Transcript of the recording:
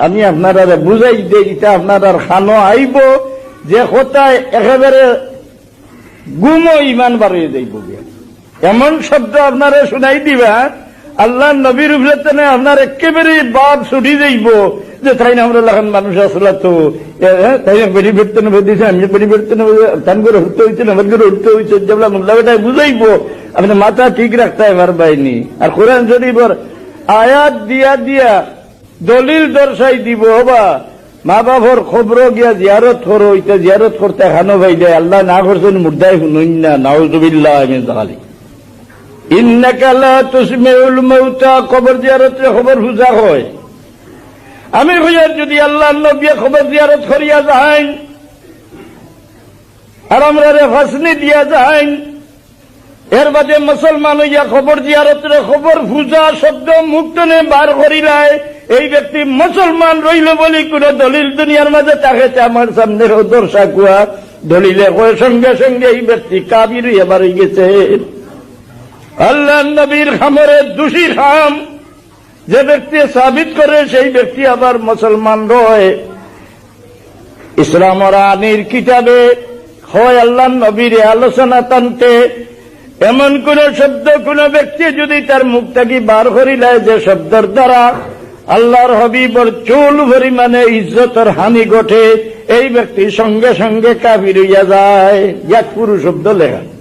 আমি আপনারা বুঝাই দিই এটা আপনার খানো আইব, যে কোথায় একেবারে গুমো ইমান বাড়িয়ে গিয়া। এমন শব্দ আপনারা শুনাই দিবা আল্লাহ নবীর উপরে আপনার একেবারে বাদ ছুটি যাইব যে তাই না আমরা লাগান মানুষ আসলে তো তাই পরিবর্তন হয়ে দিয়েছে আমি পরিবর্তন হয়ে- তান করে উঠতে হয়েছে আমার করে উঠতে হয়েছে যেগুলা মোল্লা বেটাই বুঝাইবো আপনি মাথা ঠিক রাখতে এবার পাইনি আর কোরআন শরীফর আয়াত দিয়া দিয়া দলিল দর্শাই দিব বা মা বাবার খবর গিয়া জিয়ারত করো ইটা জিয়ারত করতে ভাই দেয় আল্লাহ না করছেন মুর্দাই শুনুন না, নাউজুবিল্লাহ আমি তাহলে ইন্নাকা লা তুসমিউল মাউতা কবর জিয়ারতের খবর বুঝা হয়। আমি হইয়ার যদি আল্লাহ নবী খবর জিয়ারত করিয়া যাই আর আমরা রে দিয়া যাই এর বাদে মুসলমান হইয়া খবর জিয়ারতের খবর পূজা শব্দ মুক্তনে বার করিলায়। এই ব্যক্তি মুসলমান রইল বলি কোন দলিল দুনিয়ার মাঝে তাকে আমার সামনে দর্শা কুয়া। দলিলে কয়, সঙ্গে সঙ্গে এই ব্যক্তি কাবির হইয়া বার হয়ে গেছে। আল্লাহ নবীর খামরে দোষী খাম। যে ব্যক্তি সাবিত করে, সেই ব্যক্তি আবার মুসলমান রয়। ইসলাম আনির কিতাবে হয় আল্লাহ নবীর আলোচনা টানতে এমন কোন শব্দ কোন ব্যক্তি যদি তার মুখ থেকে বার করিলায় যে শব্দের দ্বারা, আল্লাহর হবিবর চুল পরিমাণে ইজ্জতের হানি ঘটে, এই ব্যক্তি সঙ্গে সঙ্গে কাবির হইয়া যায়। এক পুরুষ শব্দ লেখা।